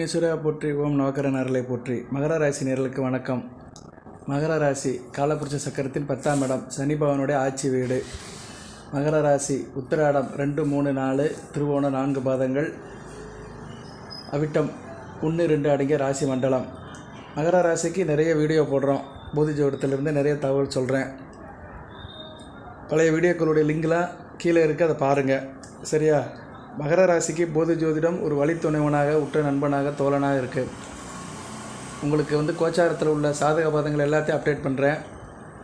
விக்னேஸ்வரா போற்றி ஓம் நவக்கரன் அருளை போற்றி. மகர ராசி நேர்களுக்கு வணக்கம். மகர ராசி காலபுருஷ சக்கரத்தின் பத்தாம் இடம் சனிபவனுடைய ஆட்சி வீடு. மகர ராசி உத்திராடம் ரெண்டு மூணு நாலு திருவோணம் நான்கு பாதங்கள். அவிட்டம் ஒன்று ரெண்டு அடங்கிய ராசி மண்டலம். மகர ராசிக்கு நிறைய வீடியோ போடுறோம். பூதி ஜோடத்திலிருந்து நிறைய தகவல் சொல்கிறேன் பழைய வீடியோக்களுடைய லிங்க்லாம் கீழே இருக்குது அதை பாருங்கள் சரியா? மகர ராசிக்கு போதி ஜோதிடம் ஒரு வழித்துணைவனாக உற்ற நண்பனாக தோழனாக இருக்குது உங்களுக்கு வந்து கோச்சாரத்தில் உள்ள சாதக பாதங்கள் எல்லாத்தையும் அப்டேட் பண்ணுறேன்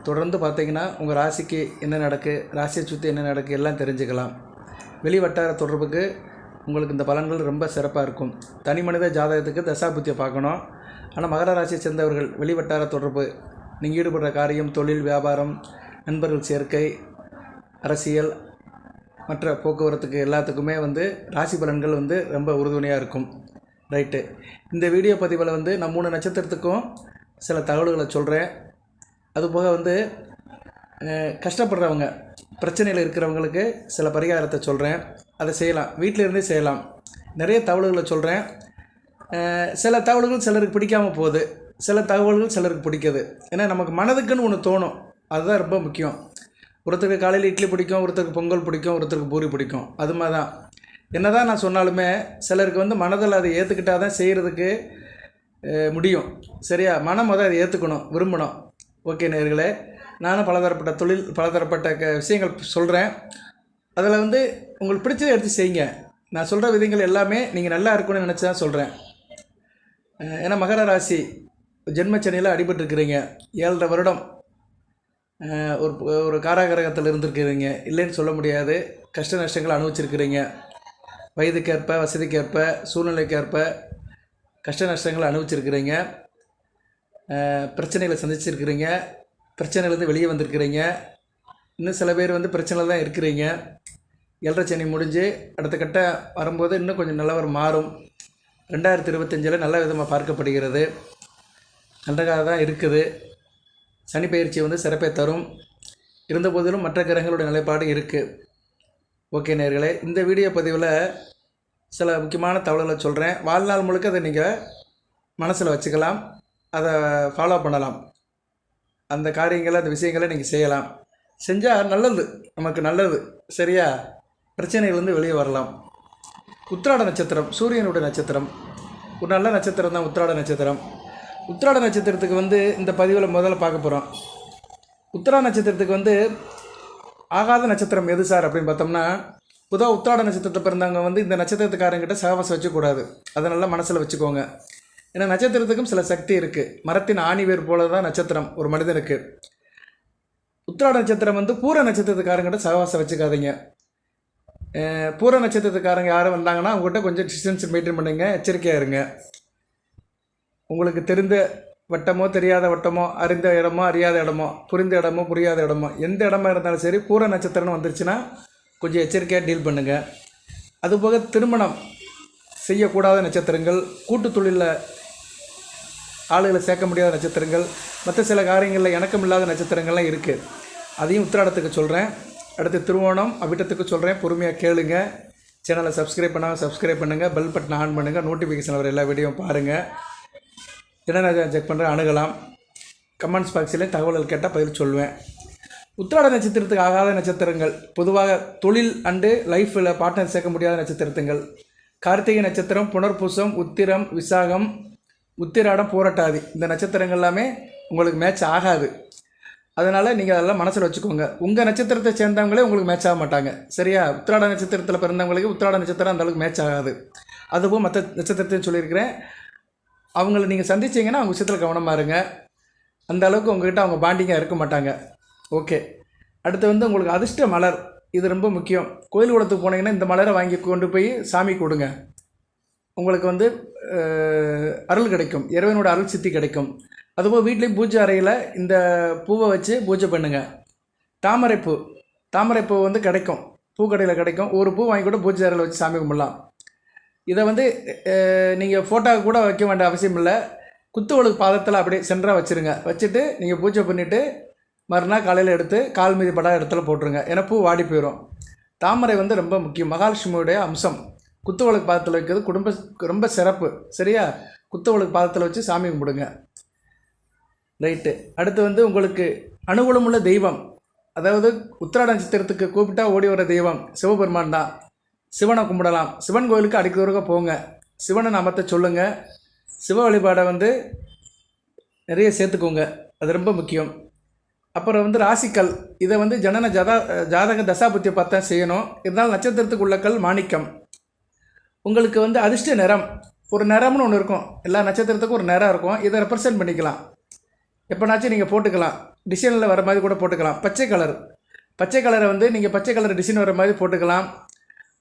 தொடர்ந்து பார்த்தீங்கன்னா உங்கள் ராசிக்கு என்ன நடக்கு ராசியை சுற்றி என்ன நடக்கு எல்லாம் தெரிஞ்சுக்கலாம். வெளி வட்டார தொடர்புக்கு உங்களுக்கு இந்த பலன்கள் ரொம்ப சிறப்பாக இருக்கும். தனி மனித ஜாதகத்துக்கு தசாபுத்தியை பார்க்கணும். ஆனால் மகர ராசியை சேர்ந்தவர்கள் வெளி வட்டார தொடர்பு நீங்கள் ஈடுபடுற காரியம் தொழில் வியாபாரம் நண்பர்கள் சேர்க்கை அரசியல் மற்ற போக்குவரத்துக்கு எல்லாத்துக்குமே வந்து ராசி பலன்கள் வந்து ரொம்ப உறுதுணையாக இருக்கும். ரைட்டு இந்த வீடியோ பதிவில் வந்து நான் மூணு நட்சத்திரத்துக்கும் சில தகவல்களை சொல்கிறேன் அதுபோக வந்து கஷ்டப்படுறவங்க பிரச்சனையில் இருக்கிறவங்களுக்கு சில பரிகாரத்தை சொல்கிறேன் அதை செய்யலாம். வீட்டில் இருந்தே செய்யலாம். நிறைய தகவல்களை சொல்கிறேன் சில தகவல்கள் சிலருக்கு பிடிக்காமல் போகுது. சில தகவல்கள் சிலருக்கு பிடிக்குது. ஏன்னா நமக்கு மனதுக்குன்னு ஒன்று தோணும். அதுதான் ரொம்ப முக்கியம். ஒருத்தருக்கு காலையில் இட்லி பிடிக்கும் ஒருத்தருக்கு பொங்கல் பிடிக்கும் ஒருத்தருக்கு பூரி பிடிக்கும். அது மாதிரி தான் என்ன தான் நான் சொன்னாலுமே சிலருக்கு வந்து மனதில் அதை ஏற்றுக்கிட்டால் தான் செய்கிறதுக்கு முடியும். சரியா? மனம் முதல் அதை ஏற்றுக்கணும் விரும்பணும். ஓகே நேர்களே நானும் பலதரப்பட்ட தொழில் பலதரப்பட்ட க விஷயங்கள் சொல்கிறேன் அதில் வந்து உங்களுக்கு பிடிச்சதை எடுத்து செய்யுங்க. நான் சொல்கிற விதங்கள் எல்லாமே நீங்கள் நல்லா இருக்கணும்னு நினச்சி தான் சொல்கிறேன் ஏன்னா மகர ராசி ஜென்மச்சனியில் அடிபட்டுருக்குறீங்க. ஏழரை வருடம். ஒரு ஒரு காராகிரகத்தில் இருந்திருக்கிறீங்க. இல்லைன்னு சொல்ல முடியாது. கஷ்ட நஷ்டங்களை அனுபவிச்சிருக்கிறீங்க. வயதுக்கேற்ப வசதிக்கேற்ப சூழ்நிலைக்கேற்ப கஷ்ட நஷ்டங்களை அனுபவிச்சிருக்கிறீங்க. பிரச்சனைகளை சந்திச்சிருக்கிறீங்க. பிரச்சனையிலேருந்து வெளியே வந்திருக்கிறீங்க. இன்னும் சில பேர் வந்து பிரச்சனையில் தான் இருக்கிறீங்க. ஏழரை சனி முடிஞ்சு அடுத்த கட்ட வரும்போது இன்னும் கொஞ்சம் நல்லவர் மாறும். ரெண்டாயிரத்தி இருபத்தஞ்சில் நல்ல விதமாக பார்க்கப்படுகிறது. நல்லதாக தான் இருக்குது. சனி பயிற்சி வந்து சிறப்பை தரும். இருந்தபோதிலும் மற்ற கிரகங்களுடைய நிலைப்பாடு இருக்குது ஓகே நேர்களே இந்த வீடியோ பதிவில் சில முக்கியமான தகவல்களை சொல்கிறேன் வாழ்நாள் முழுக்க அதை நீங்கள் மனசில் வச்சுக்கலாம். அதை ஃபாலோ பண்ணலாம். அந்த காரியங்களை அந்த விஷயங்களை நீங்கள் செய்யலாம். செஞ்சால் நல்லது நமக்கு நல்லது. சரியா? பிரச்சனையிலேருந்து வெளியே வரலாம். உத்திராட நட்சத்திரம் சூரியனுடைய நட்சத்திரம். ஒரு நல்ல நட்சத்திரம் தான் உத்திராட நட்சத்திரம். உத்திராட நட்சத்திரத்துக்கு வந்து இந்த பதிவில் முதல்ல பார்க்க போகிறோம் உத்திரா நட்சத்திரத்துக்கு வந்து ஆகாத நட்சத்திரம் எது சார் அப்படின்னு பார்த்தோம்னா புதா உத்திராட நட்சத்திரத்தை பிறந்தவங்க வந்து இந்த நட்சத்திரத்துக்காரங்கிட்ட சகவாசம் வச்சுக்கூடாது அதை நல்லா மனசில் வச்சுக்கோங்க. ஏன்னா நட்சத்திரத்துக்கும் சில சக்தி இருக்குது மரத்தின் ஆணிவேர் போல தான் நட்சத்திரம் ஒரு மனிதனுக்கு. உத்திராட நட்சத்திரம் வந்து பூர நட்சத்திரத்துக்காரங்கிட்ட சகவாசம் வச்சுக்காதீங்க. பூர நட்சத்திரத்துக்காரங்க யாரும் வந்தாங்கன்னா அவங்ககிட்ட கொஞ்சம் டிஸ்டன்ஸ் மெயின்டைன் பண்ணுங்கள் எச்சரிக்கையாக இருங்க. உங்களுக்கு தெரிந்த வட்டமோ தெரியாத வட்டமோ அறிந்த இடமோ அறியாத இடமோ புரிந்த இடமோ புரியாத இடமோ எந்த இடமா இருந்தாலும் சரி பூர நட்சத்திரம்னு வந்துருச்சுன்னா கொஞ்சம் எச்சரிக்கையாக டீல் பண்ணுங்கள் அதுபோக திருமணம் செய்யக்கூடாத நட்சத்திரங்கள் கூட்டு தொழிலில் ஆளுகளை சேர்க்க முடியாத நட்சத்திரங்கள் மற்ற சில காரியங்களில் இணக்கம் இல்லாத நட்சத்திரங்கள்லாம் இருக்குது அதையும் உத்திராடத்துக்கு சொல்கிறேன் அடுத்து திருவோணம் அவிட்டத்துக்கு சொல்கிறேன் பொறுமையாக கேளுங்க. சேனலை சப்ஸ்கிரைப் பண்ணாமல் சப்ஸ்கிரைப் பண்ணுங்கள் பெல் பட்டன் ஆன் பண்ணுங்கள் நோட்டிஃபிகேஷன் வர எல்லா வீடியோவும் பாருங்கள் என்னென்ன செக் பண்ணுற அணுகலாம். கமெண்ட்ஸ் பாக்ஸில் தகவல்கள் கேட்டால் பதில் சொல்லுவேன். உத்திராட நட்சத்திரத்துக்கு ஆகாத நட்சத்திரங்கள். பொதுவாக தொழில் அண்டு லைஃப்பில் பார்ட்னர் சேர்க்க முடியாத நட்சத்திரத்துங்கள் கார்த்திகை நட்சத்திரம் புனர்பூசம் உத்திரம் விசாகம் உத்திராடம் போராட்டாதி. இந்த நட்சத்திரங்கள் எல்லாமே உங்களுக்கு மேட்ச் ஆகாது. அதனால் நீங்கள் அதெல்லாம் மனசில் வச்சுக்கோங்க. உங்கள் நட்சத்திரத்தை சேர்ந்தவங்களே உங்களுக்கு மேட்ச் ஆக மாட்டாங்க. சரியா? உத்திராட நட்சத்திரத்தில் பிறந்தவங்களுக்கு உத்திராட நட்சத்திரம் அந்தளவுக்கு மேட்ச் ஆகாது. அதுவும் மற்ற நட்சத்திரத்தையும் சொல்லியிருக்கிறேன். அவங்கள நீங்கள் சந்திச்சீங்கன்னா அவங்க விஷயத்தில் கவனமாக இருங்க. அந்த அளவுக்கு உங்ககிட்ட அவங்க பாண்டிங்காக இருக்க மாட்டாங்க. ஓகே அடுத்து வந்து உங்களுக்கு அதிர்ஷ்ட மலர். இது ரொம்ப முக்கியம். கோயில் குளத்துக்கு போனீங்கன்னா இந்த மலரை வாங்கி கொண்டு போய் சாமி கொடுங்க. உங்களுக்கு வந்து அருள் கிடைக்கும். இறைவனோட அருள் சித்தி கிடைக்கும். அதுபோல் வீட்லேயும் பூஜை அறையில் இந்த பூவை வச்சு பூஜை பண்ணுங்கள் தாமரைப்பூ. தாமரைப்பூ வந்து கிடைக்கும். பூக்கடையில் கிடைக்கும். ஒரு பூ வாங்கி கூட பூஜை அறையில் வச்சு சாமி கும்பிடலாம். இதை வந்து நீங்கள் ஃபோட்டோ கூட வைக்க வேண்டிய அவசியம் இல்லை. குத்துவழுக்கு பாதத்தில் அப்படியே சென்டராக வச்சுருங்க. வச்சுட்டு நீங்கள் பூஜை பண்ணிவிட்டு மறுநாள் காலையில் எடுத்து கால் மீதி படம் இடத்துல போட்டுருங்க. ஏன்னா பூ வாடி போயிடும் தாமரை வந்து ரொம்ப முக்கியம். மகாலட்சுமியுடைய அம்சம். குத்துவிளக்கு பாதத்தில் வைக்கிறது குடும்ப ரொம்ப சிறப்பு. சரியா? குத்துவிளக்கு பாதத்தில் வச்சு சாமி கும்பிடுங்க. ரைட்டு. அடுத்து வந்து உங்களுக்கு அனுகூலமுள்ள தெய்வம். அதாவது உத்திராட நட்சத்திரத்துக்கு கூப்பிட்டா ஓடி வர தெய்வம். சிவபெருமான் தான். சிவனை கும்பிடலாம். சிவன் கோயிலுக்கு அடிக்க தூரம் போங்க. சிவனை நாமத்தை சொல்லுங்கள் சிவ வழிபாடை வந்து நிறைய சேர்த்துக்கோங்க. அது ரொம்ப முக்கியம். அப்புறம் வந்து ராசிக்கல். இதை வந்து ஜனன ஜதா ஜாதக தசாபுத்தியை பார்த்தா செய்யணும். இருந்தாலும் நட்சத்திரத்துக்கு உள்ள கல் மாணிக்கம். உங்களுக்கு வந்து அதிர்ஷ்ட நிறம். ஒரு நிறம்னு ஒன்று இருக்கும். எல்லா நட்சத்திரத்துக்கும் ஒரு நிறம் இருக்கும். இதை ரெப்ரசன்ட் பண்ணிக்கலாம். எப்போனாச்சும் நீங்கள் போட்டுக்கலாம். டிசைனில் வர மாதிரி கூட போட்டுக்கலாம். பச்சை கலர் பச்சை கலரை வந்து நீங்கள் பச்சை கலர் டிசைன் வர மாதிரி போட்டுக்கலாம்.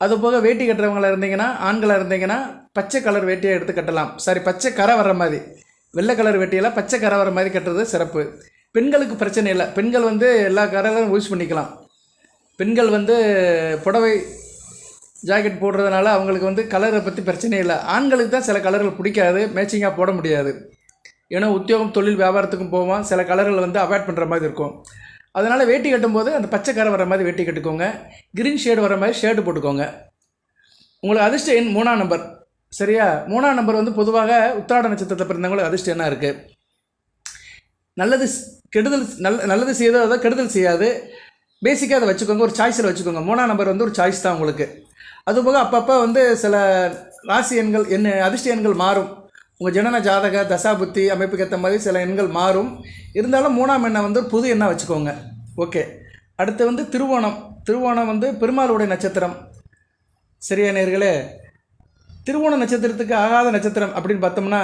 அது போக வேட்டி கட்டுறவங்களா இருந்தீங்கன்னா ஆண்களாக இருந்தீங்கன்னா பச்சை கலர் வேட்டியை எடுத்து கட்டலாம். சாரி பச்சை கரை வர்ற மாதிரி. வெள்ளை கலர் வேட்டியெல்லாம் பச்சை கரை வர மாதிரி கட்டுறது சிறப்பு. பெண்களுக்கு பிரச்சனை இல்லை. பெண்கள் வந்து எல்லா கலரும் யூஸ் பண்ணிக்கலாம். பெண்கள் வந்து புடவை ஜாக்கெட் போடுறதுனால அவங்களுக்கு வந்து கலரை பற்றி பிரச்சனை இல்லை. ஆண்களுக்கு தான் சில கலர்கள் பிடிக்காது. மேட்சிங்காக போட முடியாது. ஏன்னா உத்தியோகம் தொழில் வியாபாரத்துக்கும் போவோம். சில கலர்கள் வந்து அவாய்ட் பண்ணுற மாதிரி இருக்கும். அதனால் வேட்டி கட்டும்போது அந்த பச்சை கரை வர மாதிரி வேட்டி கட்டுக்கோங்க. கிரீன் ஷேடு வர மாதிரி ஷேடு போட்டுக்கோங்க. உங்களுக்கு அதிர்ஷ்ட எண் மூணாம் நம்பர் சரியா? மூணாம் நம்பர் வந்து பொதுவாக உத்திராட நட்சத்திரத்தில் பிறந்தவங்களுக்கு அதிர்ஷ்டம் என்ன இருக்குது நல்லது கெடுதல் நல்ல நல்லது செய்யாதோ அதை கெடுதல் செய்யாது. பேசிக்காக அதை வச்சுக்கோங்க ஒரு சாய்ஸில் வச்சுக்கோங்க. மூணாம் நம்பர் வந்து ஒரு சாய்ஸ் தான் உங்களுக்கு. அதுபோக அப்பப்போ வந்து சில ராசி எண்கள் என்ன அதிர்ஷ்ட எண்கள் மாறும். உங்கள் ஜனன ஜாதக தசாபுத்தி அமைப்புக்கு ஏற்ற மாதிரி சில எண்கள் மாறும். இருந்தாலும் மூணாம் எண்ணை வந்து புது எண்ணாக வச்சுக்கோங்க. ஓகே. அடுத்து வந்து திருவோணம். திருவோணம் வந்து பெருமாளுடைய நட்சத்திரம். சரியா நேர்களே? திருவோண நட்சத்திரத்துக்கு ஆகாத நட்சத்திரம் அப்படின்னு பார்த்தோம்னா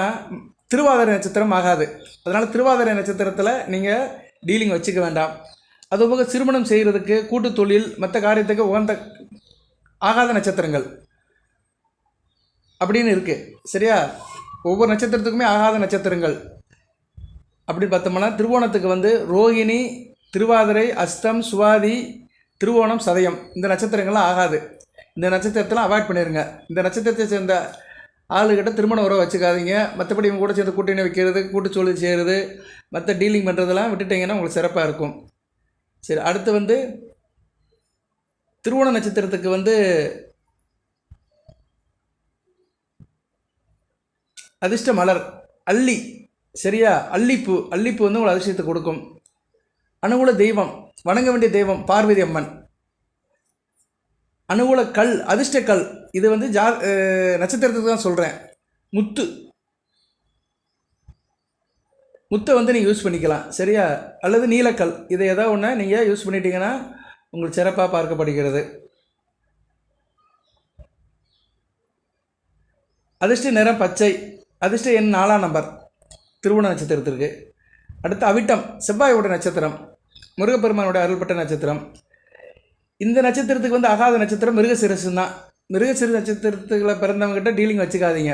திருவாதிரை நட்சத்திரம் ஆகாது. அதனால் திருவாதிரை நட்சத்திரத்தில் நீங்கள் டீலிங் வச்சுக்க வேண்டாம். அதுபோக திருமணம் செய்கிறதுக்கு கூட்டு தொழில் மற்ற காரியத்துக்கு உகந்த ஆகாத நட்சத்திரங்கள் அப்படின்னு இருக்குது சரியா? ஒவ்வொரு நட்சத்திரத்துக்குமே ஆகாத நட்சத்திரங்கள். அப்படின்னு பார்த்தோம்னா திருவோணத்துக்கு வந்து ரோகிணி திருவாதிரை அஸ்தம் சுவாதி திருவோணம் சதயம். இந்த நட்சத்திரங்கள்லாம் ஆகாது. இந்த நட்சத்திரத்தெல்லாம் அவாய்ட் பண்ணிடுங்க இந்த நட்சத்திரத்தை சேர்ந்த ஆளுகிட்ட திருமண உறவை வச்சுக்காதீங்க. மற்றபடி இவங்க கூட சேர்ந்து கூட்டணி வைக்கிறது கூட்டுச்சோழி செய்கிறது மற்ற டீலிங் பண்ணுறதெல்லாம் விட்டுட்டிங்கன்னா உங்களுக்கு சிறப்பாக இருக்கும். சரி அடுத்து வந்து திருவோண நட்சத்திரத்துக்கு வந்து அதிர்ஷ்ட மலர் அள்ளி சரியா? அள்ளிப்பூ அள்ளிப்பூ வந்து உங்களுக்கு அதிர்ஷ்டத்தை கொடுக்கும். அனுகூல தெய்வம். வணங்க வேண்டிய தெய்வம் பார்வதி அம்மன். அனுகூல கல் அதிர்ஷ்ட கல். இது வந்து ஜா நட்சத்திரத்துக்கு தான் சொல்கிறேன் முத்து. முத்தை வந்து நீங்கள் யூஸ் பண்ணிக்கலாம். சரியா? அல்லது நீலக்கல். இதை ஏதோ ஒன்று நீங்கள் யூஸ் பண்ணிட்டீங்கன்னா உங்களுக்கு சிறப்பாக பார்க்கப்படுகிறது. அதிர்ஷ்ட நிறம் பச்சை. அதிர்ஷ்ட எண் நாலாம் நம்பர். திருவண நட்சத்திரத்திற்கு. அடுத்து அவிட்டம் செவ்வாயோட நட்சத்திரம் முருகப்பெருமானோட அருள்பட்ட நட்சத்திரம். இந்த நட்சத்திரத்துக்கு வந்து அகாத நட்சத்திரம் மிருகசிரசு தான் மிருகசிறு நட்சத்திரத்துக்குள்ள பிறந்தவங்ககிட்ட டீலிங் வச்சுக்காதீங்க.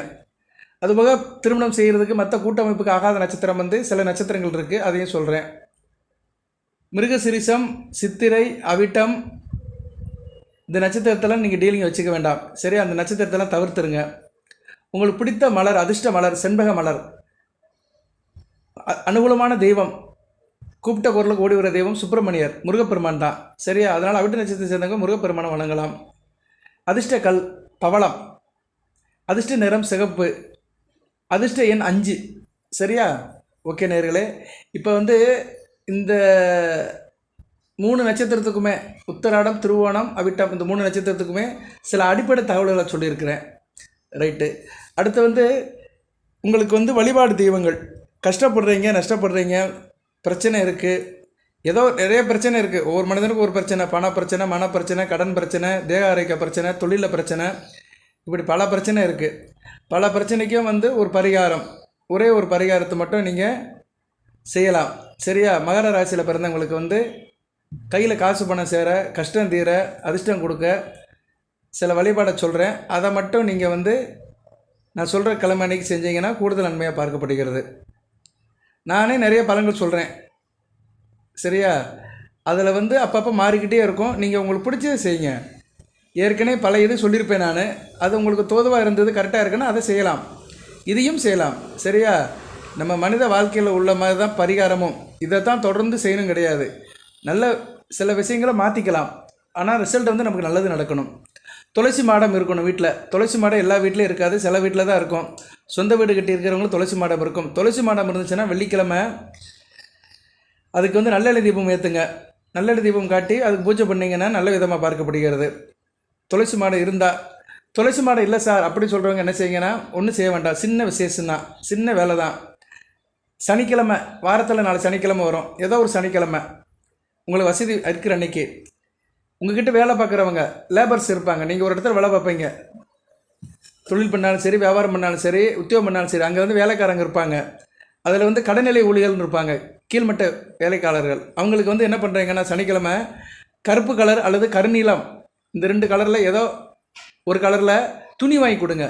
அதுபோக திருமணம் செய்கிறதுக்கு மற்ற கூட்டமைப்புக்கு ஆகாத நட்சத்திரம் வந்து சில நட்சத்திரங்கள் இருக்குது அதையும் சொல்கிறேன் மிருகசிரிசம் சித்திரை அவிட்டம் இந்த நட்சத்திரத்தெல்லாம் நீங்கள் டீலிங் வச்சுக்க வேண்டாம். சரி அந்த நட்சத்திரத்தெல்லாம் தவிர்த்துருங்க. உங்களுக்கு பிடித்த மலர் அதிர்ஷ்ட மலர் செண்பக மலர். அ- அனுகூலமான தெய்வம். கூப்பிட்ட குரலுக்கு ஓடி வர தெய்வம் சுப்பிரமணியர் முருகப்பெருமான் தான். சரியா? அதனால் அவிட்டு நட்சத்திரத்தை சேர்ந்தவங்க முருகப்பெருமானை வணங்கலாம். அதிர்ஷ்ட கல் பவளம். அதிர்ஷ்ட நிறம் சிகப்பு. அதிர்ஷ்ட எண் அஞ்சு. சரியா? ஓகே நேர்களே. இப்போ வந்து இந்த மூணு நட்சத்திரத்துக்குமே உத்தராடம் திருவோணம் அவிட்டம் இந்த மூணு நட்சத்திரத்துக்குமே சில அடிப்படை தகவல்களை சொல்லியிருக்கிறேன். ரைட்டு அடுத்து வந்து உங்களுக்கு வந்து வழிபாடு தெய்வங்கள். கஷ்டப்படுறீங்க நஷ்டப்படுறீங்க பிரச்சனை இருக்குது ஏதோ நிறைய பிரச்சனை இருக்குது ஒவ்வொரு மனிதனுக்கும் ஒரு பிரச்சனை. பண பிரச்சனை மன பிரச்சனை கடன் பிரச்சனை தேக ஆரோக்கிய பிரச்சனை தொழிலில் பிரச்சனை. இப்படி பல பிரச்சனை இருக்குது பல பிரச்சனைக்கும் வந்து ஒரு பரிகாரம். ஒரே ஒரு பரிகாரத்தை மட்டும் நீங்கள் செய்யலாம். சரியா? மகர ராசியில் பிறந்தவங்களுக்கு வந்து கையில் காசு பணம் சேர கஷ்டம் தீர அதிர்ஷ்டம் கொடுக்க சில வழிபாடை சொல்கிறேன் அதை மட்டும் நீங்கள் வந்து நான் சொல்கிற கிழமை அன்னைக்கு செஞ்சீங்கன்னா கூடுதல் நன்மையாக பார்க்கப்படுகிறது. நானே நிறைய பலன்கள் சொல்கிறேன் சரியா? அதில் வந்து அப்பப்போ மாறிக்கிட்டே இருக்கும். நீங்கள் உங்களுக்கு பிடிச்சதை செய்யுங்க. ஏற்கனவே பல இது சொல்லியிருப்பேன் நான். அது உங்களுக்கு தோதுவாக இருந்தது கரெக்டாக இருக்குன்னா அதை செய்யலாம். இதையும் செய்யலாம். சரியா? நம்ம மனித வாழ்க்கையில் உள்ள மாதிரி தான் பரிகாரமும். இதை தான் தொடர்ந்து செய்யணும் கிடையாது. நல்ல சில விஷயங்களை மாற்றிக்கலாம் ஆனால் ரிசல்ட் வந்து நமக்கு நல்லது நடக்கணும். துளசி மாடம் இருக்கணும் வீட்டில் துளசி மாடம் எல்லா வீட்லேயும் இருக்காது சில வீட்டில் தான் இருக்கும். சொந்த வீடு கட்டி இருக்கிறவங்களும் துளசி மாடம் இருக்கும். துளசி மாடம் இருந்துச்சுன்னா வெள்ளிக்கிழமை அதுக்கு வந்து நல்லெண்ணெய் தீபம் ஏற்றுங்க நல்லெண்ணெய் தீபம் காட்டி அதுக்கு பூஜை பண்ணிங்கன்னா நல்ல விதமாக பார்க்கப்படுகிறது. துளசி மாடம் இருந்தால் துளசி மாடம் இல்லை சார் அப்படி சொல்கிறவங்க என்ன செய்யுங்கன்னா ஒன்றும் செய்ய வேண்டாம். சின்ன விசேஷம் தான். சின்ன வேலை தான். சனிக்கிழமை வாரத்தில் நாலு சனிக்கிழமை வரும். ஏதோ ஒரு சனிக்கிழமை. உங்களுக்கு வசதி இருக்கிற அன்னைக்கு. உங்ககிட்ட வேலை பார்க்குறவங்க லேபர்ஸ் இருப்பாங்க. நீங்கள் ஒரு இடத்துல வேலை பார்ப்பீங்க. தொழில் பண்ணாலும் சரி வியாபாரம் பண்ணாலும் சரி உத்தியோகம் பண்ணாலும் சரி அங்கே வந்து வேலைக்காரங்க இருப்பாங்க. அதில் வந்து கடைநிலை ஊழியர்கள்னு இருப்பாங்க. கீழ்மட்ட வேலைக்காரர்கள். அவங்களுக்கு வந்து என்ன பண்ணுறீங்கன்னா சனிக்கிழமை கருப்பு கலர் அல்லது கருநீலம். இந்த ரெண்டு கலரில் ஏதோ ஒரு கலரில் துணி வாங்கி கொடுங்க.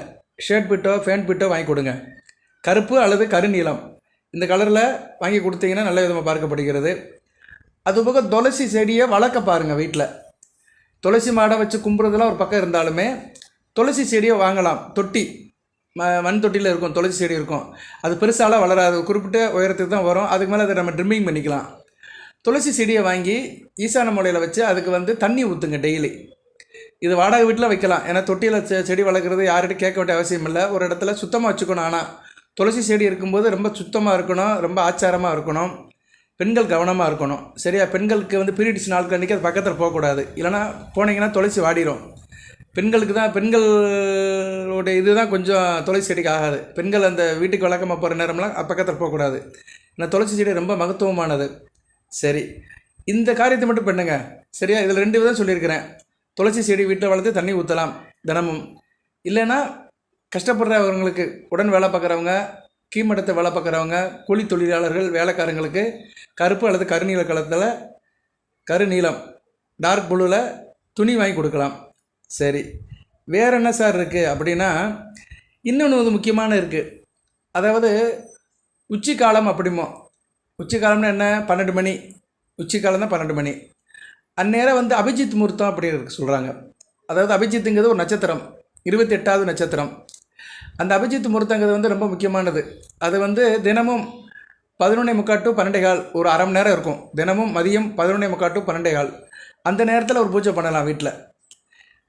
ஷர்ட் பிட்டோ ஃபேண்ட் பிட்டோ வாங்கி கொடுங்க. கருப்பு அல்லது கருநீலம். இந்த கலரில் வாங்கி கொடுத்தீங்கன்னா நல்ல விதமாக பார்க்கப்படுகிறது. அதுபோக துளசி செடியை வளர்க்க பாருங்கள் வீட்டில் துளசி மாடை வச்சு கும்புறதுலாம் ஒரு பக்கம் இருந்தாலுமே துளசி செடியை வாங்கலாம். தொட்டி. ம மண் தொட்டியில் இருக்கும் துளசி செடி இருக்கும். அது பெருசாலாம் வளராது. குறிப்பிட்ட உயரத்துக்கு தான் வரும். அதுக்கு மேலே அதை நம்ம ட்ரிம்மிங் பண்ணிக்கலாம். துளசி செடியை வாங்கி ஈசான மூலையில் வச்சு அதுக்கு வந்து தண்ணி ஊற்றுங்க டெய்லி இது வாடகை வீட்டில் வைக்கலாம். ஏன்னா தொட்டியில் செ செடி வளர்க்குறது யார்கிட்ட கேட்க வேண்டிய அவசியம் இல்லை. ஒரு இடத்துல சுத்தமாக வச்சுக்கணும். ஆனால் துளசி செடி இருக்கும்போது ரொம்ப சுத்தமாக இருக்கணும். ரொம்ப ஆச்சாரமாக இருக்கணும். பெண்கள் கவனமாக இருக்கணும். சரியா? பெண்களுக்கு வந்து பீரியட்ஸ் நாட்கள் அன்றைக்கி அது பக்கத்தில் போகக்கூடாது. இல்லைனா போனீங்கன்னா துளசி வாடிடும் பெண்களுக்கு தான் பெண்களோட இது தான் கொஞ்சம் துளசி செடிக்கு ஆகாது. பெண்கள் அந்த வீட்டுக்கு வழக்கமாக போகிற நேரம்லாம் பக்கத்தில் போகக்கூடாது. ஏன்னா துளசி செடி ரொம்ப மகத்துவமானது. சரி. இந்த காரியத்தை மட்டும் பண்ணுங்க. சரியா? இதில் ரெண்டு விதம் சொல்லியிருக்கிறேன். துளசி செடி வீட்டில் வளர்த்து தண்ணி ஊற்றலாம் தினமும். இல்லைன்னா கஷ்டப்படுறவங்களுக்கு உடன் வேலை பார்க்குறவங்க கீமட்டத்தை வேலை பார்க்குறவங்க கூலி தொழிலாளர்கள் வேலைக்காரங்களுக்கு கருப்பு அல்லது கருநீல கலத்தில் கருநீலம் டார்க் ப்ளூவில் துணி வாங்கி கொடுக்கலாம். சரி. வேறு என்ன சார் இருக்குது அப்படின்னா இன்னொன்று வந்து முக்கியமான இருக்குது அதாவது உச்சி காலம் அப்படிமோ உச்சி காலம்னா என்ன? பன்னெண்டு மணி. உச்சி காலம் தான் பன்னெண்டு மணி. அந்நேரம் வந்து அபிஜித் முகூர்த்தம் அப்படி இருக்கு சொல்கிறாங்க அதாவது அபிஜித்துங்கிறது ஒரு நட்சத்திரம். இருபத்தி எட்டாவது நட்சத்திரம். அந்த அபிஜித் முகூர்த்தங்கிறது வந்து ரொம்ப முக்கியமானது. அது வந்து தினமும் பதினொன்னே முக்கால் டு பன்னெண்டே கால் ஒரு அரை மணி நேரம் இருக்கும். தினமும் மதியம் பதினொன்னே முக்கால் டு பன்னெண்டே கால். அந்த நேரத்தில் ஒரு பூஜை பண்ணலாம் வீட்டில்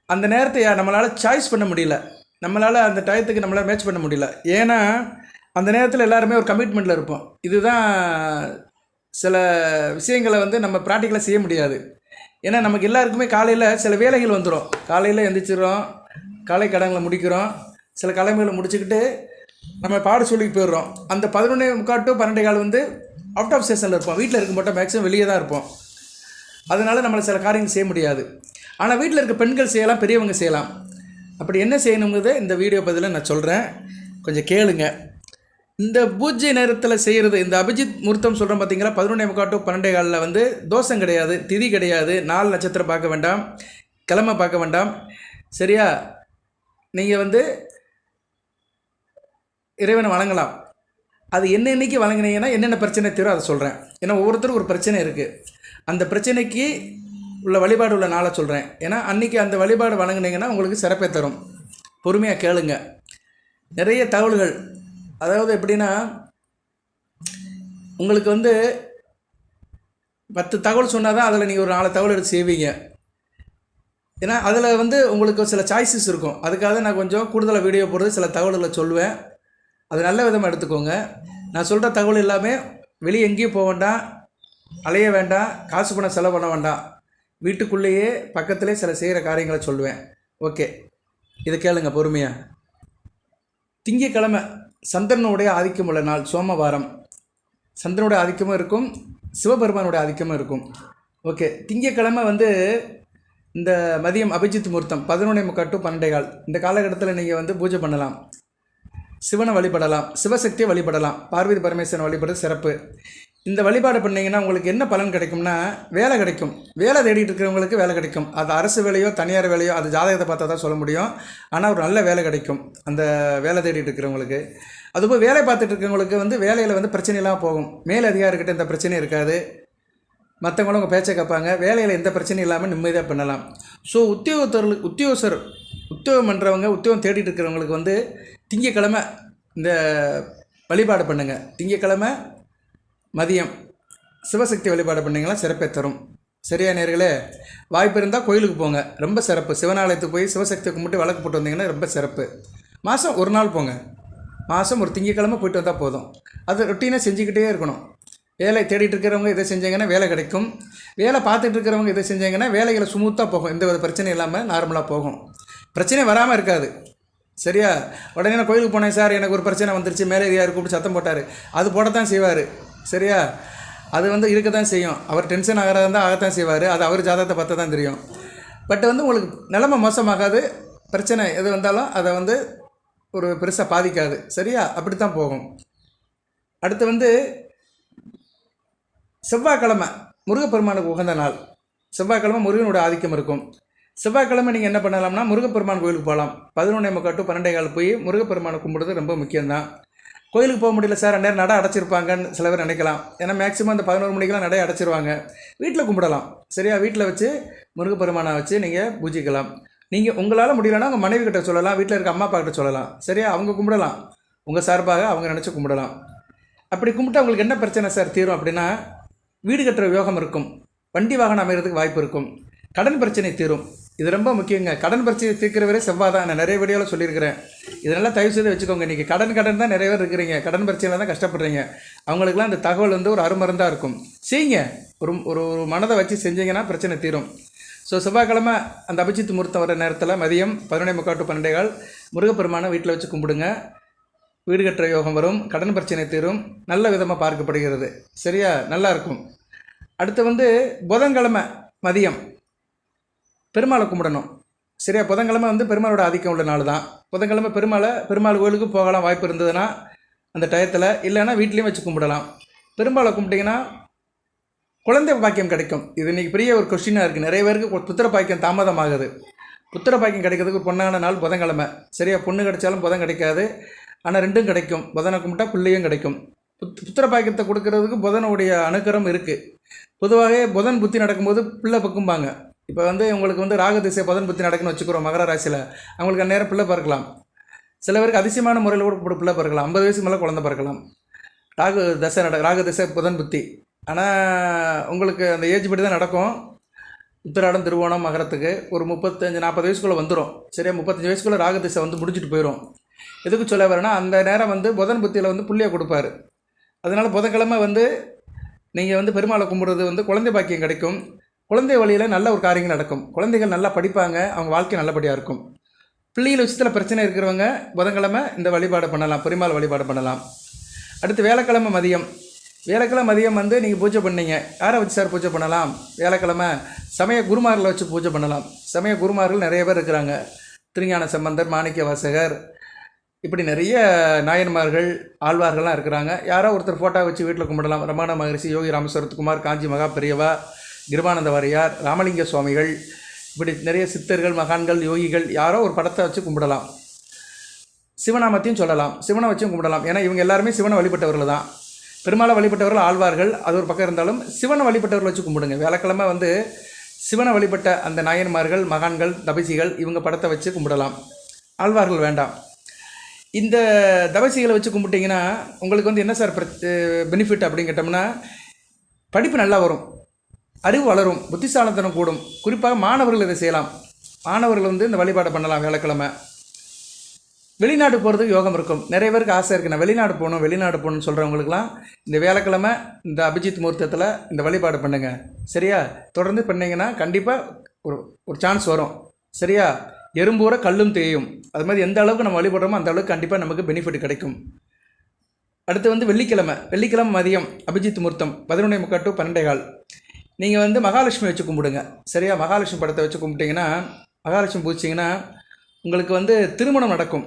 அந்த நேரத்தை நம்மளால் சாய்ஸ் பண்ண முடியல. நம்மளால் அந்த டயத்துக்கு நம்மளால் மேட்ச் பண்ண முடியல. ஏன்னா அந்த நேரத்தில் எல்லாருமே ஒரு கமிட்மெண்ட்டில் இருப்போம். இதுதான் சில விஷயங்களை வந்து நம்ம ப்ராக்டிக்கலாக செய்ய முடியாது. ஏன்னா நமக்கு எல்லாருக்குமே காலையில் சில வேலைகள் வந்துடும் காலையில் எந்திரிச்சிடுறோம். காலை கடன்களை முடிக்கிறோம். சில கடமைகளை முடிச்சுக்கிட்டு நம்ம பாட சொல்லி போயிடுறோம். அந்த பதினொன்னே முக்கால் டு பன்னெண்டே கால் வந்து அவுட் ஆஃப் ஸ்டேஷனில் இருப்போம். வீட்டில் இருக்க மாட்டோம் மேக்ஸிமம் வெளியே தான் இருப்போம். அதனால் நம்மளை சில காரியங்கள் செய்ய முடியாது. ஆனால் வீட்டில் இருக்க பெண்கள் செய்யலாம் பெரியவங்க செய்யலாம். அப்படி என்ன செய்யணுங்கிறத இந்த வீடியோ பதிலில் நான் சொல்கிறேன் கொஞ்சம் கேளுங்க. இந்த பூஜை நேரத்தில் செய்கிறது இந்த அபிஜித் முகூர்த்தம் சொல்கிறோம் பார்த்தீங்களா பதினொன்றே முக்கால் டு பன்னெண்டே காலில் வந்து தோஷம் கிடையாது திதி கிடையாது நாலு நட்சத்திரம் பார்க்க வேண்டாம் கிழமை பார்க்க வேண்டாம். சரியா? நீங்கள் வந்து இறைவனை வணங்கலாம். அது என்னென்னைக்கு வழங்கினீங்கன்னா என்னென்ன பிரச்சனை தீரும் அதை சொல்கிறேன் ஏன்னா ஒவ்வொருத்தரும் ஒரு பிரச்சனை இருக்குது அந்த பிரச்சனைக்கு உள்ள வழிபாடு உள்ள நாளை சொல்கிறேன் ஏன்னா அன்றைக்கி அந்த வழிபாடு வழங்கினீங்கன்னா உங்களுக்கு சிறப்பை தரும். பொறுமையாக கேளுங்க. நிறைய தகவல்கள். அதாவது எப்படின்னா உங்களுக்கு வந்து பத்து தகவல் சொன்னால் தான் அதில் நீங்கள் ஒரு நாலு தகவல் எடுத்து செய்வீங்க. ஏன்னா அதில் வந்து உங்களுக்கு சில சாய்ஸஸ் இருக்கும். அதுக்காக நான் கொஞ்சம் கூடுதலாக வீடியோ போடுறது சில தகவல்களை சொல்லுவேன். அது நல்ல விதமாக எடுத்துக்கோங்க. நான் சொல்கிற தகவல் எல்லாமே வெளியே எங்கேயும் போக வேண்டாம். அலைய வேண்டாம். காசு பணம் செலவு பண்ண வேண்டாம். வீட்டுக்குள்ளேயே பக்கத்திலே சில செய்கிற காரியங்களை சொல்லுவேன். ஓகே. இதை கேளுங்க பொறுமையாக திங்கக்கிழமை சந்திரனுடைய ஆதிக்கம் உள்ள நாள் சோமவாரம். சந்திரனுடைய ஆதிக்கமும் இருக்கும். சிவபெருமானுடைய ஆதிக்கமும் இருக்கும். ஓகே. திங்கக்கிழமை வந்து இந்த மதியம் அபிஜித் முகூர்த்தம் பதினொன்றே முக்கால் டு பன்னெண்டே கால். இந்த காலகட்டத்தில் நீங்கள் வந்து பூஜை பண்ணலாம். சிவனை வழிபடலாம் சிவசக்தியை வழிபடலாம் பார்வதி பரமேஸ்வரன் வழிபடுறது சிறப்பு. இந்த வழிபாடு பண்ணிங்கன்னா உங்களுக்கு என்ன பலன் கிடைக்கும்னா வேலை கிடைக்கும். வேலை தேடிட்டு இருக்கிறவங்களுக்கு வேலை கிடைக்கும். அது அரசு வேலையோ தனியார் வேலையோ அது ஜாதகத்தை பார்த்தா தான் சொல்ல முடியும். ஆனால் ஒரு நல்ல வேலை கிடைக்கும் அந்த வேலை தேடிட்டு இருக்கிறவங்களுக்கு. அதுபோல் வேலை பார்த்துட்டு இருக்கிறவங்களுக்கு வந்து வேலையில் வந்து பிரச்சனையெல்லாம் போகும். மேல் அதிகாரிகிட்ட எந்த பிரச்சனையும் இருக்காது. மற்றவங்களும் உங்கள் பேச்சை கேட்பாங்க. வேலையில் எந்த பிரச்சனையும் இல்லாமல் நிம்மதியாக பண்ணலாம். ஸோ உத்தியோகத்தர்களுக்கு உத்தியோகர் உத்தியோகம் பண்ணுறவங்க உத்தியோகம் தேடிட்டு இருக்கிறவங்களுக்கு வந்து திங்கக்கிழமை இந்த வழிபாடு பண்ணுங்கள் திங்கக்கிழமை மதியம் சிவசக்தி வழிபாடு பண்ணிங்கன்னா சிறப்பை தரும். சரியா நேர்களே? வாய்ப்பு இருந்தால் கோயிலுக்கு போங்க. ரொம்ப சிறப்பு. சிவனாலயத்துக்கு போய் சிவசக்தியை கும்பிட்டு விளக்கு போட்டு வந்தீங்கன்னா ரொம்ப சிறப்பு. மாதம் ஒரு நாள் போங்க. மாதம் ஒரு திங்கக்கிழமை போயிட்டு வந்தால் போதும். அது ரொட்டீனாக செஞ்சுக்கிட்டே இருக்கணும். வேலை தேடிட்டு இருக்கிறவங்க இதை செஞ்சாங்கன்னா வேலை கிடைக்கும். வேலை பார்த்துட்டு இருக்கிறவங்க இதை செஞ்சாங்கன்னா வேலைகளை ஸ்மூத்தாக போகும். எந்த வித பிரச்சனையும் இல்லாமல் நார்மலாக போகும். பிரச்சனை வராமல் இருக்காது. சரியா? உடனே நான் கோயிலுக்கு போனேன் சார். எனக்கு ஒரு பிரச்சனை வந்துருச்சு. மேலே ஏரியா கூப்பிட்டு சத்தம் போட்டார். அது போடத்தான் செய்வார். சரியா? அது வந்து இருக்க தான் செய்யும். அவர் டென்ஷன் ஆகிறதா இருந்தால் ஆகத்தான் செய்வார். அது அவர் ஜாதகத்தை பார்த்து தான் தெரியும். பட் வந்து உங்களுக்கு நிலமை மோசமாகாது. பிரச்சனை எது வந்தாலும் அதை வந்து ஒரு பெருசாக பாதிக்காது. சரியா? அப்படி தான் போகும். அடுத்து வந்து செவ்வாய்க்கிழமை முருகப்பெருமானுக்கு உகந்த நாள். செவ்வாய்க்கிழமை முருகனோட ஆதிக்கம் இருக்கும். செவ்வாய்க்கிழமை நீங்கள் என்ன பண்ணலாம்னா முருகப்பெருமான் கோயிலுக்கு போகலாம். பதினொன்றே முக்கால் டு பன்னெண்டே கால் போய் முருகப்பெருமானை கும்பிடுறது ரொம்ப முக்கியம்தான். கோயிலுக்கு போக முடியல சார் ரெண்டு நேரம் நடை அடைச்சிருப்பாங்கன்னு சில பேர் நினைக்கலாம். ஏன்னா மேக்ஸிமம் அந்த பதினோரு மணிக்கெல்லாம் நடை அடைச்சிருவாங்க. வீட்டில் கும்பிடலாம். சரியா வீட்டில் வச்சு முருகப்பெருமானை வச்சு நீங்கள் பூஜிக்கலாம். நீங்கள் உங்களால் முடியலன்னா உங்கள் மனைவி கிட்ட சொல்லலாம். வீட்டில் இருக்க அம்மா அப்பா கிட்ட சொல்லலாம். சரியா அவங்க கும்பிடலாம். உங்கள் சார்பாக அவங்க நினச்சி கும்பிடலாம். அப்படி கும்பிட்டா உங்களுக்கு என்ன பிரச்சனை சார் தீரும் அப்படின்னா வீடு கட்டுற யோகம் இருக்கும். வண்டி வாகனம் அமைகிறதுக்கு வாய்ப்பு இருக்கும். கடன் பிரச்சனை தீரும். இது ரொம்ப முக்கியங்க. கடன் பிரச்சனை தீர்க்கிறவரே செவ்வாய் தான் நான் நிறைய வீடியோவில் சொல்லியிருக்கிறேன். இதனால் தயவு செய்து வச்சுக்கோங்க. இன்றைக்கி கடன் கடன் தான் நிறைய பேர் இருக்கிறீங்க. கடன் பிரச்சனையில் தான் கஷ்டப்படுறீங்க. அவங்களுக்குலாம் அந்த தகவல் வந்து ஒரு அருமருந்தாக இருக்கும். செய்யுங்க. ஒரு ஒரு ஒரு மனதை வச்சு செஞ்சீங்கன்னா பிரச்சனை தீரும். ஸோ செவ்வாய்க்கிழமை அந்த அபிஜித் முகூர்த்தம் வர நேரத்தில் மதியம் பதினொன்றே முக்கால் டு பன்னெண்டே கால் முருகப்பெருமானை வீட்டில் வச்சு கும்பிடுங்க. வீடு கட்டுற யோகம் வரும். கடன் பிரச்சனை தீரும். நல்ல விதமாக பார்க்கப்படுகிறது. சரியா? நல்லா இருக்கும். அடுத்து வந்து புதன்கிழமை மதியம். பெருமாளை கும்பிடணும். சரியா? புதன்கிழமை வந்து பெருமாளோட ஆதிக்கம் உள்ள நாள் தான். புதன்கிழமை பெருமாளை பெருமாள் கோயிலுக்கு போகலாம் வாய்ப்பு இருந்ததுன்னா அந்த டயத்தில் இல்லைன்னா வீட்லேயும் வச்சு கும்பிடலாம். பெருமாளை கும்பிட்டிங்கன்னா குழந்தை பாக்கியம் கிடைக்கும். இது இன்றைக்கி பெரிய ஒரு கொஸ்டினாக இருக்குது நிறைய பேருக்கு புத்திர பாக்கியம் தாமதமாகுது. புத்திர பாக்கியம் கிடைக்கிறதுக்கு ஒரு பொண்ணான நாள் புதன்கிழமை. சரியா? பொண்ணு கிடைச்சாலும் புதன் கிடைக்காது. ஆனால் ரெண்டும் கிடைக்கும். புதனை கும்பிட்டா பிள்ளையும் கிடைக்கும். புத் புத்திர பாக்கியத்தை கொடுக்கறதுக்கு புதனுடைய அனுக்கரம் இருக்குது பொதுவாகவே புதன் புத்தி நடக்கும்போது பிள்ளை பக்கும்பாங்க. இப்போ வந்து உங்களுக்கு வந்து ராக திசை புதன் புத்தி நடக்குன்னு வச்சுக்கிறோம் மகர ராசியில். அவங்களுக்கு அந்நேரம் பிள்ளை பிறக்கலாம். சில பேருக்கு அதிசயமான முறையில் கூட இப்படி பிள்ளை பிறக்கலாம். ஐம்பது வயசு மேலே குழந்தை பிறக்கலாம். ராகு தசை நட ராகு திசை புதன் புத்தி. ஆனால் உங்களுக்கு அந்த ஏஜ் படி தான் நடக்கும். உத்திராடம் திருவோணம் மகரத்துக்கு ஒரு முப்பத்தஞ்சு நாற்பது வயசுக்குள்ளே வந்துடும் சரியா? முப்பத்தஞ்சு வயசுக்குள்ளே ராகு திசை வந்து முடிச்சுட்டு போயிடும் எதுக்கு சொல்ல வரேன்னா அந்த நேரம் வந்து புதன் புத்தியில் வந்து புள்ளியை கொடுப்பாரு. அதனால் புதன்கிழமை வந்து நீங்கள் வந்து பெருமாளை கும்பிட்றது வந்து குழந்தை பாக்கியம் கிடைக்கும். குழந்தை வழியில் நல்ல ஒரு காரியங்கள் நடக்கும். குழந்தைகள் நல்லா படிப்பாங்க அவங்க வாழ்க்கை நல்லபடியாக இருக்கும். பிள்ளைகள் விஷயத்தில் பிரச்சனை இருக்கிறவங்க புதன்கிழமை இந்த வழிபாடு பண்ணலாம் பெருமாள் வழிபாடு பண்ணலாம். அடுத்து வேலைக்கிழமை மதியம். வேலைக்கிழமை மதியம் வந்து நீங்கள் பூஜை பண்ணீங்க. யாரை வச்சு சார் பூஜை பண்ணலாம்? வேலைக்கிழமை சமய குருமார்களை வச்சு பூஜை பண்ணலாம். சமய குருமார்கள் நிறைய பேர் இருக்கிறாங்க. திருஞான சம்பந்தர் மாணிக்க வாசகர் இப்படி நிறைய நாயன்மார்கள் ஆழ்வார்கள்லாம் இருக்கிறாங்க. யாரோ ஒருத்தர் ஃபோட்டோ வச்சு வீட்டில் கும்பிடலாம். ரமண மகரிஷி யோகி ராமசரத்குமார் காஞ்சி மகா பெரியவா கிருபானந்த வாரியார் ராமலிங்க சுவாமிகள் இப்படி நிறைய சித்தர்கள் மகான்கள் யோகிகள் யாரோ ஒரு படத்தை வச்சு கும்பிடலாம். சிவநாமத்தையும் சொல்லலாம். சிவனை வச்சும் கும்பிடலாம். ஏன்னா இவங்க எல்லாருமே சிவனை வழிபட்டவர்கள் தான். பெருமாளை வழிபட்டவர்கள் ஆழ்வார்கள். அது ஒரு பக்கம் இருந்தாலும் சிவனை வழிபட்டவர்கள் வச்சு கும்பிடுங்க. வியாழக்கிழமை வந்து சிவனை வழிபட்ட அந்த நாயன்மார்கள் மகான்கள் தபசிகள் இவங்க படத்தை வச்சு கும்பிடலாம். ஆழ்வார்கள் வேண்டாம். இந்த தபசிகளை வச்சு கும்பிட்டிங்கன்னா உங்களுக்கு வந்து என்ன சார் பெனிஃபிட் அப்படின்னு கேட்டோம்னா படிப்பு நல்லா வரும். அறிவு வளரும் புத்திசாலித்தனம் கூடும். குறிப்பாக மாணவர்கள் இதை செய்யலாம். மாணவர்கள் வந்து இந்த வழிபாடு பண்ணலாம் வியாழக்கிழமை. வெளிநாடு போகிறதுக்கு யோகம் இருக்கும். நிறைய பேருக்கு ஆசை இருக்குது நான் வெளிநாடு போகணும் வெளிநாடு போகணும்னு சொல்கிறவங்களுக்குலாம் இந்த வியாழக்கிழமை இந்த அபிஜித் முகூர்த்தத்தில் இந்த வழிபாடு பண்ணுங்கள் சரியா? தொடர்ந்து பண்ணிங்கன்னா கண்டிப்பாக ஒரு ஒரு சான்ஸ் வரும். சரியா? எறும்பூர கல்லும் தேயும். அது மாதிரி எந்த அளவுக்கு நம்ம வழிபடுறோமோ அந்த அளவுக்கு கண்டிப்பாக நமக்கு பெனிஃபிட் கிடைக்கும். அடுத்து வந்து வெள்ளிக்கிழமை. வெள்ளிக்கிழமை மதியம் அபிஜித் முகூர்த்தம் பதினொன்றே முக்கால் டு பன்னெண்டே கால். நீங்கள் வந்து மகாலட்சுமி வச்சு கும்பிடுங்க. சரியா? மகாலட்சுமி படத்தை வச்சு கும்பிட்டிங்கன்னா மகாலட்சுமி பூச்சிங்கன்னா உங்களுக்கு வந்து திருமணம் நடக்கும்.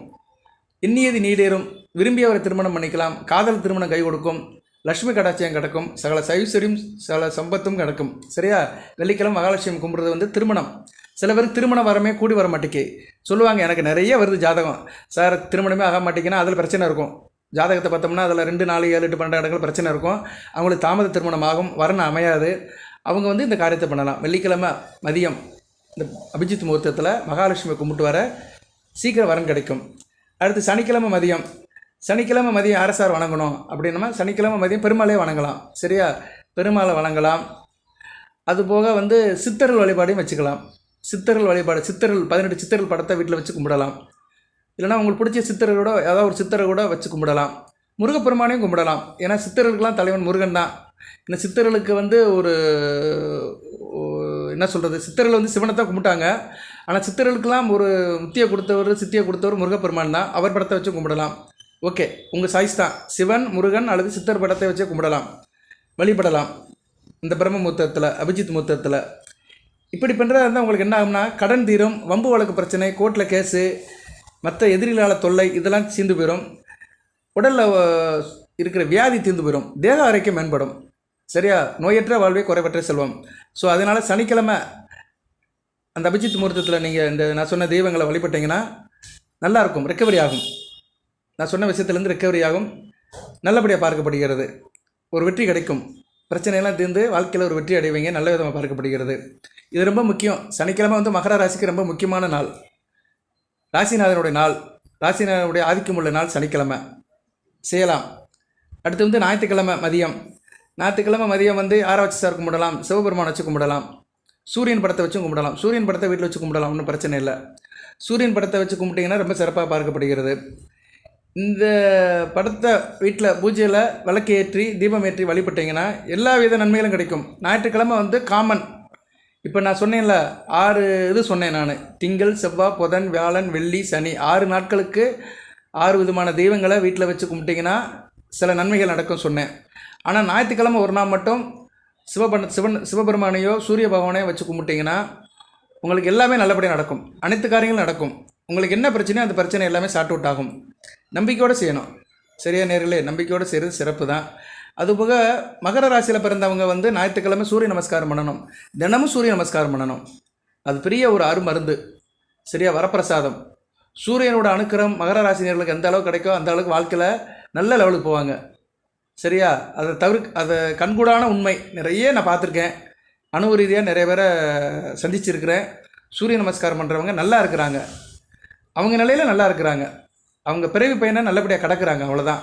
இன்னியது நீடேறும். விரும்பியவரை திருமணம் பண்ணிக்கலாம். காதல் திருமணம் கை கொடுக்கும். லட்சுமி கடாட்சியம் கிடக்கும். சகல சைஸ்வரியம் சகல சம்பத்தும் கிடக்கும். சரியா? வெள்ளிக்கிழமை மகாலட்சுமி கும்பிட்றது வந்து திருமணம். சில பேர் திருமணம் வரமே கூடி வர மாட்டேங்கி சொல்லுவாங்க எனக்கு நிறைய வருது ஜாதகம். சார் திருமணமே ஆக மாட்டேங்கன்னா அதில் பிரச்சனை இருக்கும். ஜாதகத்தை பார்த்தோம்னா அதில் ரெண்டு நாலு ஏழு எட்டு பன்னெண்டு இடங்கள் பிரச்சனை இருக்கும். அவங்களுக்கு தாமத திருமணம் ஆகும் வரணும் அமையாது. அவங்க வந்து இந்த காரியத்தை பண்ணலாம். வெள்ளிக்கிழமை மதியம் இந்த அபிஜித் முகூர்த்தத்தில் மகாலட்சுமி கும்பிட்டு வர சீக்கிரம் வரன் கிடைக்கும். அடுத்து சனிக்கிழமை மதியம். சனிக்கிழமை மதியம் யாரை சார் வணங்கணும்? அப்படின்னா சனிக்கிழமை மதியம் பெருமாளே வணங்கலாம். சரியா? பெருமாளை வணங்கலாம். அதுபோக வந்து சித்தர்கள் வழிபாடையும் வச்சுக்கலாம். சித்தர்கள் வழிபாடு சித்தர்கள் பதினெட்டு சித்தர்கள் படத்தை வீட்டில் வச்சு கும்பிடலாம். இல்லைனா உங்களுக்கு பிடிச்ச சித்தர்களோட ஏதாவது ஒரு சித்தரை கூட வச்சு கும்பிடலாம். முருகப்பெருமானையும் கும்பிடலாம். ஏன்னா சித்தர்களுக்கெல்லாம் தலைவன் முருகன் தான். இந்த சித்தர்களுக்கு வந்து ஒரு என்ன சொல்கிறது சித்தர்கள் வந்து சிவனை தான் கும்பிட்டாங்க. ஆனால் சித்தர்களுக்கெல்லாம் ஒரு முத்தியை கொடுத்தவர் சித்தியை கொடுத்தவர் முருகப்பெருமான் தான். அவர் படத்தை வச்சு கும்பிடலாம். ஓகே உங்கள் சாய்ஸ் தான். சிவன் முருகன் அல்லது சித்தர் படத்தை வச்சே கும்பிடலாம். வழிபடலாம். இந்த பிரம்ம முகூர்த்தத்தில் அபிஜித் முகூர்த்தத்தில். இப்படி பண்ணுறதா இருந்தால் உங்களுக்கு என்ன ஆகும்னா கடன் தீரும் வம்பு வழக்கு பிரச்சனை கோர்ட்டில் கேஸு மற்ற எதிரிகளால் தொல்லை இதெல்லாம் சீந்து போயிடும் உடலில் இருக்கிற வியாதி தீர்ந்து போயிடும் தேக ஆரோக்கியம் மேம்படும். சரியா? நோயற்ற வாழ்வே குறைவற்ற செல்வம். ஸோ அதனால் சனிக்கிழமை அந்த அபிஜித் முகூர்த்தத்தில் நீங்கள் இந்த நான் சொன்ன தெய்வங்களை வழிபட்டீங்கன்னா நல்லாயிருக்கும் ரெக்கவரி ஆகும். நான் சொன்ன விஷயத்துலேருந்து ரெக்கவரி ஆகும். நல்லபடியாக பார்க்கப்படுகிறது. ஒரு வெற்றி கிடைக்கும். பிரச்சனையெல்லாம் தீர்ந்து வாழ்க்கையில் ஒரு வெற்றி அடைவீங்க நல்ல விதமாக பார்க்கப்படுகிறது. இது ரொம்ப முக்கியம். சனிக்கிழமை வந்து மகர ராசிக்கு ரொம்ப முக்கியமான நாள். ராசிநாதனுடைய நாள். ராசிநாதனுடைய ஆதிக்கம் உள்ள நாள் சனிக்கிழமை. செய்யலாம். அடுத்து வந்து ஞாயிற்றுக்கிழமை மதியம். ஞாயிற்றுக்கிழமை மதியம் வந்து யாரை வச்சு சார் கும்பிடலாம் சிவபெருமான் வச்சு கும்பிடலாம் சூரியன் படத்தை வச்சும் கும்பிடலாம். சூரியன் படத்தை வீட்டில் வச்சு கும்பிடலாம் ஒன்றும் பிரச்சனை இல்லை. சூரியன் படத்தை வச்சு கும்பிட்டிங்கன்னா ரொம்ப சிறப்பாக பார்க்கப்படுகிறது. இந்த படத்தை வீட்டில் பூஜையில் விளக்கு ஏற்றி தீபம் ஏற்றி வழிபட்டீங்கன்னா எல்லா வித நன்மைகளும் கிடைக்கும். ஞாயிற்றுக்கிழமை வந்து காமன். இப்போ நான் சொன்னேன்ல ஆறு இது சொன்னேன் நான். திங்கள் செவ்வாய் புதன் வியாழன் வெள்ளி சனி ஆறு நாட்களுக்கு ஆறு விதமான தெய்வங்களை வீட்டில் வச்சு கும்பிட்டிங்கன்னா சில நன்மைகள் நடக்கும் சொன்னேன். ஆனால் ஞாயிற்றுக்கிழமை ஒரு நாள் மட்டும் சிவபண சிவன் சிவபெருமானையோ சூரிய பகவானையோ வச்சு கும்பிட்டிங்கன்னா உங்களுக்கு எல்லாமே நல்லபடியாக நடக்கும். அனைத்து காரியங்களும் நடக்கும். உங்களுக்கு என்ன பிரச்சனையோ அந்த பிரச்சனை எல்லாமே சார்ட் அவுட் ஆகும். நம்பிக்கையோடு செய்யணும். சரியா நேர்களே நம்பிக்கையோடு செய்கிறது சிறப்பு தான். அதுபோக மகர ராசியில் பிறந்தவங்க வந்து ஞாயிற்றுக்கிழமை சூரிய நமஸ்காரம் பண்ணணும். தினமும் சூரிய நமஸ்காரம் பண்ணணும். அது பெரிய ஒரு அருமருந்து. சரியா வரப்பிரசாதம். சூரியனோட அனுக்கிரம் மகர ராசினியர்களுக்கு எந்த அளவுக்கு கிடைக்கோ அந்த அளவுக்கு வாழ்க்கையில் நல்ல லெவலுக்கு போவாங்க. சரியா? அதை தவிர அதை கண்கூடான உண்மை. நிறைய நான் பார்த்துருக்கேன். அணுவு ரீதியாக நிறைய பேரை சந்திச்சிருக்கிறேன். சூரிய நமஸ்காரம் பண்ணுறவங்க நல்லா இருக்கிறாங்க. அவங்க நிலையில் நல்லா இருக்கிறாங்க. அவங்க பிறவி பையனை நல்லபடியாக கடக்கிறாங்க அவ்வளோதான்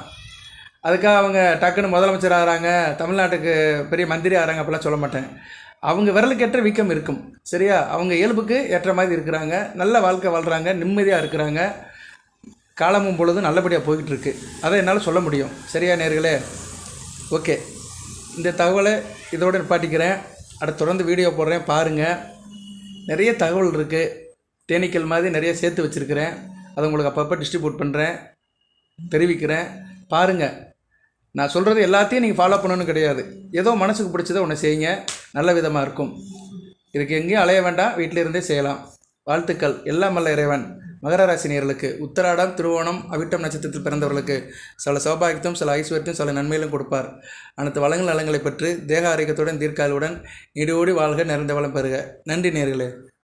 அதுக்காக அவங்க டக்குன்னு முதலமைச்சர் ஆகிறாங்க தமிழ்நாட்டுக்கு பெரிய மந்திரி ஆகிறாங்க அப்படிலாம் சொல்ல மாட்டேன். அவங்க விரலுக்கேற்ற வீக்கம் இருக்கும். சரியா? அவங்க இயல்புக்கு ஏற்ற மாதிரி இருக்கிறாங்க. நல்ல வாழ்க்கை வாழ்கிறாங்க நிம்மதியாக இருக்கிறாங்க. காலமும் பொழுதும் நல்லபடியாக போய்கிட்டு இருக்கு அதை என்னால் சொல்ல முடியும். சரியா நேர்களே? ஓகே. இந்த தகவலை இதோடு நிப்பாட்டிக்கிறேன். அடுத்து தொடர்ந்து வீடியோ போடுறேன். பாருங்கள் நிறைய தகவல் இருக்குது தேனீக்கள் மாதிரி நிறைய சேர்த்து வச்சுருக்கிறேன். அதை உங்களுக்கு அப்பப்போ டிஸ்ட்ரிபியூட் பண்ணுறேன் தெரிவிக்கிறேன். பாருங்கள் நான் சொல்கிறது எல்லாத்தையும் நீங்கள் ஃபாலோ பண்ணணும்னு கிடையாது. ஏதோ மனசுக்கு பிடிச்சதை ஒன்று செய்யுங்க. நல்ல விதமாக இருக்கும். இதுக்கு எங்கேயும் அலைய வேண்டாம். வீட்டிலேருந்தே செய்யலாம். வாழ்த்துக்கள். எல்லாம் வல்ல இறைவன். மகர ராசினியர்களுக்கு உத்தராடம் திருவோணம் அவிட்டம் நட்சத்திரத்தில் பிறந்தவர்களுக்கு சில சௌபாகியத்தும் சில ஐஸ்வர்யத்தையும் சில நன்மைகளும் கொடுப்பார். அனைத்து வளங்கள் நலங்களை பெற்று தேக ஆரோக்கியத்துடன் தீர்க்காலுடன் இடியோடி வாழ்க நிறைந்த வளம் பெறுக. நன்றி நேர்களே.